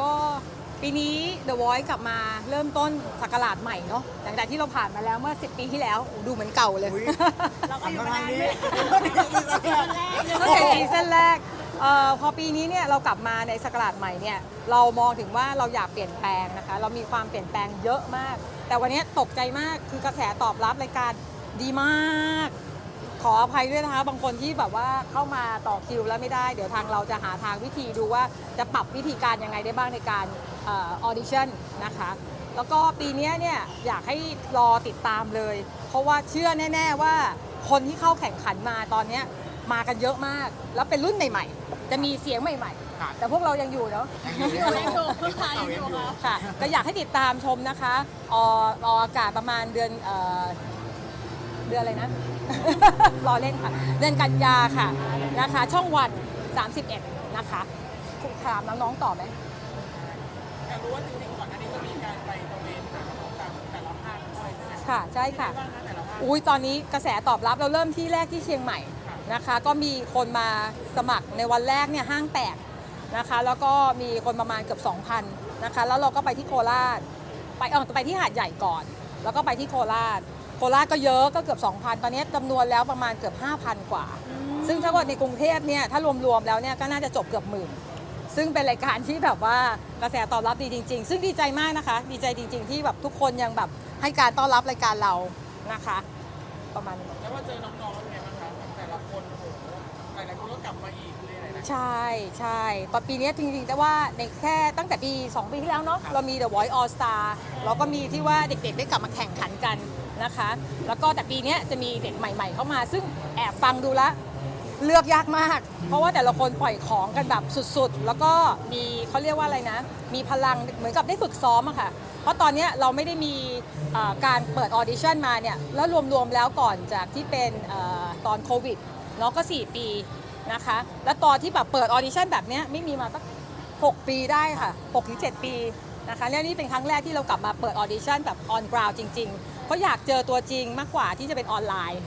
ก็ปีนี้ The Voice กลับมาเริ่มต้นสักราชใหม่เนาะหลังจากที่เราผ่านมาแล้วเมื่อ 10 ปีที่แล้วโอ้ดูเหมือนเก่าเลยอุ๊ย เราก็อยู่ทำมานานนี้ไม่ตั้งแต่ซีซั่นแรกเออพอปีนี้เนี่ยเรากลับมาในสกราชใหม่เนี่ยเรามองถึงว่าเราอยากเปลี่ยนแปลงนะคะ เรามีความเปลี่ยนแปลงเยอะมาก แต่วันนี้ตกใจมากคือกระแสตอบรับรายการดีมาก ขออภัยด้วยนะคะ บางคนที่แบบว่าเข้ามาต่อคิวแล้วไม่ได้ เดี๋ยวทางเราจะหาทางวิธีดูว่าจะปรับวิธีการยังไงได้บ้างในการออดิชั่นนะคะ แล้วก็ปีเนี้ยเนี่ยอยากให้รอติดตามเลย เพราะว่าเชื่อแน่ ๆว่าคนที่เข้าแข่งขันมาตอนเนี้ยมากันเยอะมาก แล้วเป็นรุ่นใหม่ ๆ จะมีเสียงใหม่ครับๆแต่พวกเรายังอยู่เนาะอยู่ยังอยู่ค่ะยังอยู่ค่ะค่ะก็อยากให้ติดตามชมนะคะออออกอากาศประมาณเดือน เอ่อเดือนอะไรนะ รอเล่นค่ะ เดือนกันยาค่ะนะคะ ช่องวัน 31 นะคะคุณถามน้องๆต่อไหมอยากรู้ว่าจริงๆก่อนหน้านี้ก็มีการไปตระเวนหาของตามแต่ละภาคด้วยใช่ไหมค่ะ ใช่ค่ะ บ้างนะแต่ละภาคอุ้ยตอนนี้กระแสตอบรับเราเริ่มที่แรกที่เชียงใหม่นะคะ ก็มีคนมาสมัครในวันแรกเนี่ยห้างแตกนะคะ แล้วก็มีคนประมาณเกือบ2,000นะคะ แล้วเราก็ไปที่โคราช ไปเออไปที่หาดใหญ่ก่อน แล้วก็ไปที่โคราชโคราชก็เยอะก็เกือบ 2,000 ตอนนี้จำนวนแล้วประมาณเกือบ 5,000 กว่า ซึ่งถ้าเกิดในกรุงเทพเนี่ยถ้ารวมๆแล้วเนี่ยก็น่าจะจบเกือบหมื่นซึ่งเป็นรายการที่แบบว่ากระแสตอบรับดีจริง ๆ ซึ่งดีใจมากนะคะ ดีใจจริง ๆ ที่แบบทุกคนยังแบบให้การต้อนรับรายการเรานะคะ ประมาณนี้แล้วว่าเจอน้องๆเป็นไงบ้างคะแต่ละคนโอ้โหหลายๆคนก็กลับมาอีกเลยหลายๆ ใช่ใช่ตอนปีนี้จริงๆ แต่ว่าในแค่ตั้งแต่ปี 2 ปีที่แล้วเนาะเรามี The Voice All Star เราก็มีที่ว่าเด็กๆ ได้กลับมาแข่งขันกันนะคะ แล้วก็แต่ปีเนี้ยจะมีเด็กใหม่ ๆ เข้ามา ซึ่งแอบฟังดูละเลือกยากมาก เพราะว่าแต่ละคนปล่อยของกันแบบสุดๆ แล้วก็มีเขาเรียกว่าอะไรนะ มีพลังเหมือนกับได้ฝึกซ้อมอะค่ะ เพราะตอนเนี้ยเราไม่ได้มีเอ่อการเปิดออดิชั่นมาเนี่ย แล้วรวมๆแล้วก่อนจากที่เป็นเออตอนโควิดเนาะก็ 4 ปี นะคะ แล้วตอนที่แบบเปิดออดิชั่นแบบเนี้ยไม่มีมาสัก6 ปีได้ค่ะ6ถึง7ปีนะคะแล้วนี่เป็นครั้งแรกที่เรากลับมาเปิดออดิชั่นแบบออนกราวจริงๆ เพราะอยากเจอตัวจริงมากกว่าที่จะเป็นออนไลน์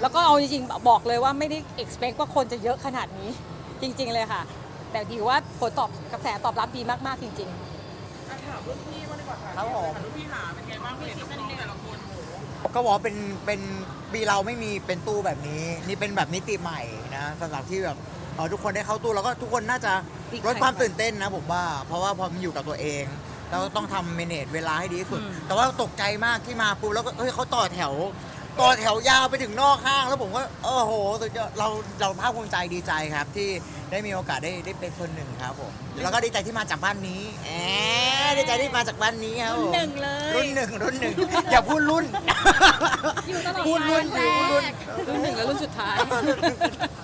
แล้วก็เอาจริงๆ บอกเลยว่าไม่ได้ expect ว่าคนจะเยอะขนาดนี้จริง ๆ เลยค่ะ แต่ดีว่าผลตอบกระแสตอบรับดีมากๆจริงๆอะถามรุ่นพี่ว่างดีกว่าค่ะครับผมรุ่นพี่หาเป็นไงบ้างเห็นน้องๆแต่ละคนโอ้โหก็บอกว่าเป็นเป็น ปีเราไม่มีเป็นตู้แบบนี้ นี่เป็นแบบมิติใหม่นะสำหรับที่แบบเอ่อทุกคนได้เข้าตู้แล้วก็ทุกคนน่าจะดีใจลดความตื่นเต้นนะผมว่า เพราะว่าพอมันอยู่กับตัวเองเราต้องทำเมเนจเวลาให้ดีที่สุดอืมแต่ว่าตกใจมากที่มาปุ๊บแล้วก็เฮ้ยเขาต่อแถว ต่อแถวยาวไปถึงนอกห้าง แล้วผมก็โอ้โหสุดยอดเราเราภาคภูมิใจดีใจครับ ที่ได้มีโอกาสได้ได้เป็นคนหนึ่งครับผมแล้วก็ดีใจที่มาจากบ้านนี้แอบดีใจที่มาจากบ้านนี้ครับผมหนึ่งเลย รุ่นหนึ่งรุ่นหนึ่งอย่าพูดรุ่น อยู่ตลอดพูดรุ่นแรพูดรุ่นกรุ่นหนึ่งและรุ่นสุดท้ายค่ะก็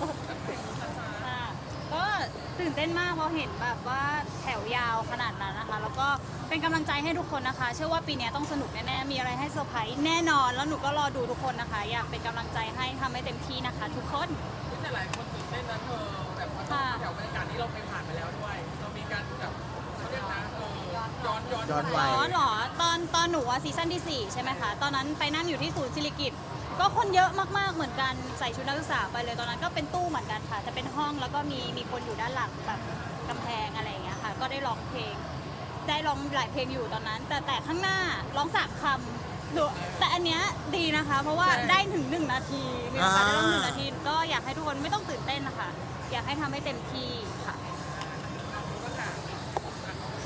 ตื่นเต้นมากเพราะเห็นแบบว่าแถวยาวขนาดนั้นนะคะ แล้วก็เป็นกำลังใจให้ทุกคนนะคะ เชื่อว่าปีนี้ต้องสนุกแน่ๆ มีอะไรให้เซอร์ไพรส์แน่นอน แล้วหนูก็รอดูทุกคนนะคะ อยากเป็นกำลังใจให้ทำให้เต็มที่นะคะ ทุกคน แต่หลายคนตื่นเต้นนะเธอแบบว่าค่ะ แถวบรรยากาศนี้เราเคยผ่านมาแล้วด้วย เรามีการแบบเขาเรียกนะเออย้อนย้อนย้อนวัยอ๋อเหรอตอนตอนหนูอะซีซั่นที่ 4 ใช่ไหมคะ ตอนนั้นไปนั่งอยู่ที่ศูนย์ศิริกิต ก็คนเยอะมากๆเหมือนกันใส่ชุดนักศึกษาไปเลยตอนนั้นก็เป็นตู้เหมือนกันค่ะแต่เป็นห้องแล้วก็มีมีคนอยู่ด้านหลังแบบกำแพงอะไรอย่างเงี้ยค่ะ ก็ได้ร้องเพลง ได้ร้องหลายเพลงอยู่ตอนนั้น แต่แต่ข้างหน้าร้องสามคำดูแต่อันเนี้ยดีนะคะ เพราะว่าได้ถึงหนึ่งนาทีมีโอกาสได้ร้องหนึ่งนาทีก็อยากให้ทุกคนไม่ต้องตื่นเต้นนะคะอยากให้ทำให้เต็มที่ค่ะ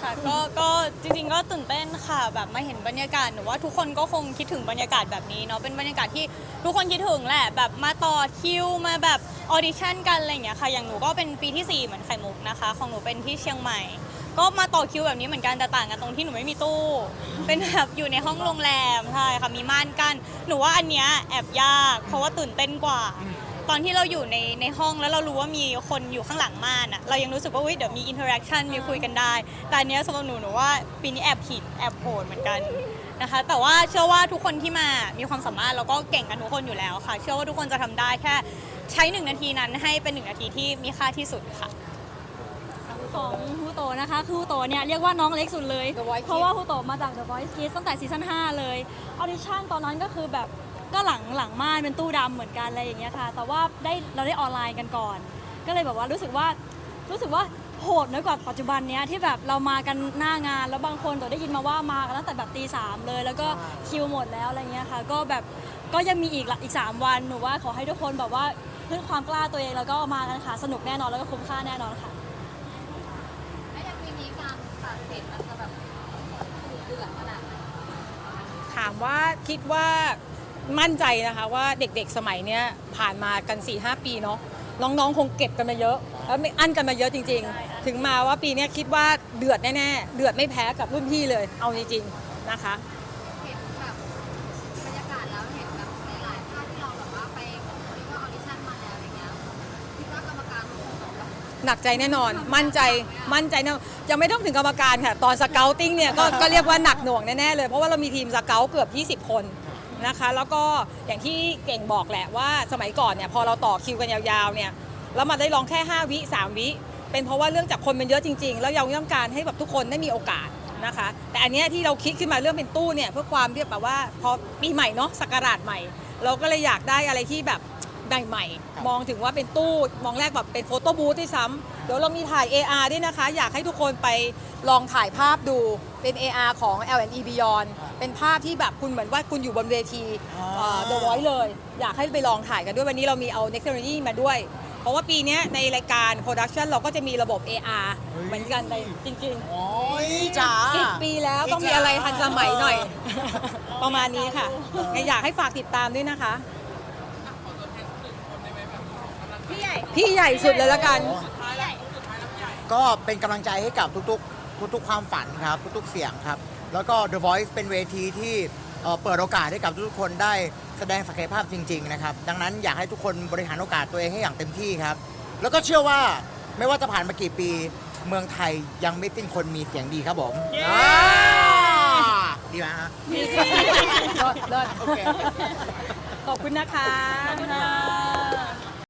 ค่ะก็ก็จริงๆก็ตื่นเต้นค่ะ แบบมาเห็นบรรยากาศหนูว่าทุกคนก็คงคิดถึงบรรยากาศแบบนี้เนาะเป็นบรรยากาศที่ทุกคนคิดถึงแหละแบบมาต่อคิวมาแบบออดิชั่นกันอะไรอย่างเงี้ยค่ะอย่างหนูก็เป็นปีที่ 4 เหมือนไข่มุกนะคะ ของหนูเป็นที่เชียงใหม่ ก็มาต่อคิวแบบนี้เหมือนกันแต่ต่างกันตรงที่หนูไม่มีตู้ เป็นแบบอยู่ในห้องโรงแรมใช่ค่ะมีม่านกันหนูว่าอันเนี้ยแอบยาก เพราะว่าตื่นเต้นกว่า ตอนที่เราอยู่ในในห้องแล้วเรารู้ว่ามีคนอยู่ข้างหลังม่านอะเรายังรู้สึกว่าเฮ้ยเดี๋ยวมีอินเทอร์แอคชั่นมีคุยกันได้ แต่อันเนี้ยสำหรับหนูหนูว่าปีนี้แอบผิดแอบโหดเหมือนกันนะคะ แต่ว่าเชื่อว่าทุกคนที่มามีความสามารถแล้วก็เก่งกันทุกคนอยู่แล้วค่ะ เชื่อว่าทุกคนจะทำได้แค่ใช้หนึ่งนาทีนั้นให้เป็นหนึ่งนาทีที่มีค่าที่สุดค่ะ ของฮูโตะนะคะคือฮูโตะเนี่ยเรียกว่าน้องเล็กสุดเลย The Voice เพราะว่าฮูโตะมาจาก The Voice Kids ตั้งแต่ซีซั่น5เลย ออดิชั่นตอนนั้นก็คือแบบ ก็หลังหลังม่านเป็นตู้ดำเหมือนกันอะไรอย่างเงี้ยค่ะ แต่ว่าได้เราได้ออนไลน์กันก่อน ก็เลยแบบว่ารู้สึกว่ารู้สึกว่าโหดน้อยกว่าปัจจุบันเนี้ยที่แบบเรามากันหน้างาน แล้วบางคนตัวได้ยินมาว่ามากันตั้งแต่แบบตีสามเลย แล้วก็คิวหมดแล้วอะไรเงี้ยค่ะ ก็แบบก็ยังมีอีกละอีก 3 วันหนูว่าขอให้ทุกคนแบบว่าพึ่งความกล้าตัวเองแล้วก็มากันค่ะ สนุกแน่นอนแล้วก็คุ้มค่าแน่นอนค่ะ แล้วอย่างปีนี้การตัดเผ็ดมันจะแบบเดือดขนาดไหน ถามว่าคิดว่า มั่นใจนะคะว่าเด็กๆสมัยเนี้ยผ่านมากัน4 5ปีเนาะน้องๆคงเก็บกันมาเยอะแล้วไม่อั้นกันมาเยอะจริง ๆ ถึงมาว่าปีเนี้ยคิดว่าเดือดแน่ๆเดือดไม่แพ้กับรุ่นพี่เลย เอาจริงๆนะคะเห็นแบบบรรยากาศแล้วเห็นแบบหลายๆภาพที่เราแบบว่าไปเรียกว่าออดิชั่นมาแล้วอย่างเงี้ยคิดว่ากรรมการคงแบบ หนักใจแน่นอน มั่นใจมั่นใจแน่ยังไม่ต้องถึงกรรมการค่ะ ตอนสเกลติ้งเนี่ยก็ก็เรียกว่าหนักหน่วงแน่ๆเลยเพราะว่าเรามีทีมสเกลเกือบ 20 คน นะคะ แล้วก็อย่างที่เก่งบอกแหละว่าสมัยก่อนเนี่ยพอเราต่อคิวกันยาวๆเนี่ยแล้วมาได้ลองแค่ 5 วิ 3 วิ เป็นเพราะว่าเรื่องจากคนมันเยอะจริง ๆ แล้วยังต้องการให้แบบทุกคนได้มีโอกาสนะคะ แต่อันเนี้ยที่เราคิดขึ้นมาเรื่องเป็นตู้เนี่ยเพื่อความเรียกแบบว่าพอปีใหม่เนาะสกราชใหม่ เราก็เลยอยากได้อะไรที่แบบใหม่ๆมองถึงว่าเป็นตู้มองแรกแบบเป็นโฟโต้บูธด้วยซ้ำเดี๋ยวเรามีถ่าย AR ด้วยนะคะ อยากให้ทุกคนไปลองถ่ายภาพดูเป็น AR ของ L&E Beyond เป็นภาพที่แบบคุณเหมือนว่าคุณอยู่บนเวทีเอ่อ The Voice เลย อยากให้ไปลองถ่ายกันด้วยวันนี้เรามีเอาเทคโนโลยีมาด้วย เพราะว่าปีเนี้ยในรายการโปรดักชันเราก็จะมีระบบ AR เหมือนกันในจริงโอ้ยจ๋าๆ10ปีแล้วต้องมีอะไรทันสมัยหน่อย ประมาณนี้ค่ะงั้นอยากให้ฝากติดตามด้วยนะคะพี่ใหญ่พี่ใหญ่สุดเลยละกันก็เป็นกำลังใจให้กับทุกๆ ทุกๆความฝันครับ ทุกๆเสียงครับ แล้วก็ The Voice เป็นเวทีที่เอ่อเปิดโอกาสให้กับทุกๆคนได้แสดงศักยภาพจริงๆนะครับ ดังนั้นอยากให้ทุกคนบริหารโอกาสตัวเองให้อย่างเต็มที่ครับ แล้วก็เชื่อว่าไม่ว่าจะผ่านมากี่ปี เมืองไทยยังไม่สิ้นคนมีเสียงดีครับผมอ่าดีไหมฮะ เลิศเลิศโอเค ขอบคุณนะคะขอบคุณค่ะ